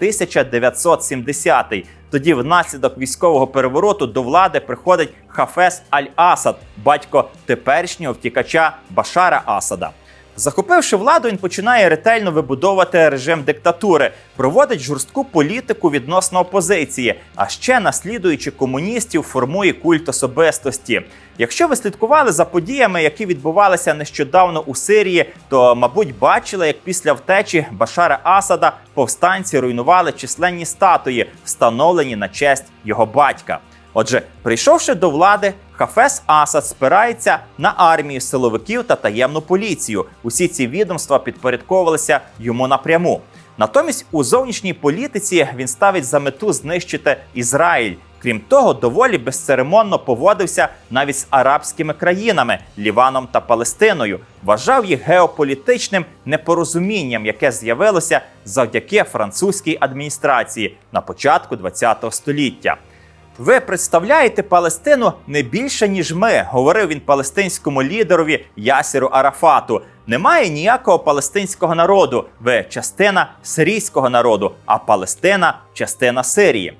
1970-й. Тоді, внаслідок військового перевороту, до влади приходить Хафес Аль-Асад, батько теперішнього втікача Башара Асада. Захопивши владу, він починає ретельно вибудовувати режим диктатури, проводить жорстку політику відносно опозиції, а ще наслідуючи комуністів, формує культ особистості. Якщо ви слідкували за подіями, які відбувалися нещодавно у Сирії, то мабуть бачили, як після втечі Башара Асада повстанці руйнували численні статуї, встановлені на честь його батька. Отже, прийшовши до влади, Хафес Асад спирається на армію силовиків та таємну поліцію. Усі ці відомства підпорядковувалися йому напряму. Натомість у зовнішній політиці він ставить за мету знищити Ізраїль. Крім того, доволі безцеремонно поводився навіть з арабськими країнами Ліваном та Палестиною. Вважав їх геополітичним непорозумінням, яке з'явилося завдяки французькій адміністрації на початку ХХ століття. Ви представляєте Палестину не більше, ніж ми, говорив він палестинському лідерові Ясіру Арафату. Немає ніякого палестинського народу. Ви частина сирійського народу, а Палестина частина Сирії.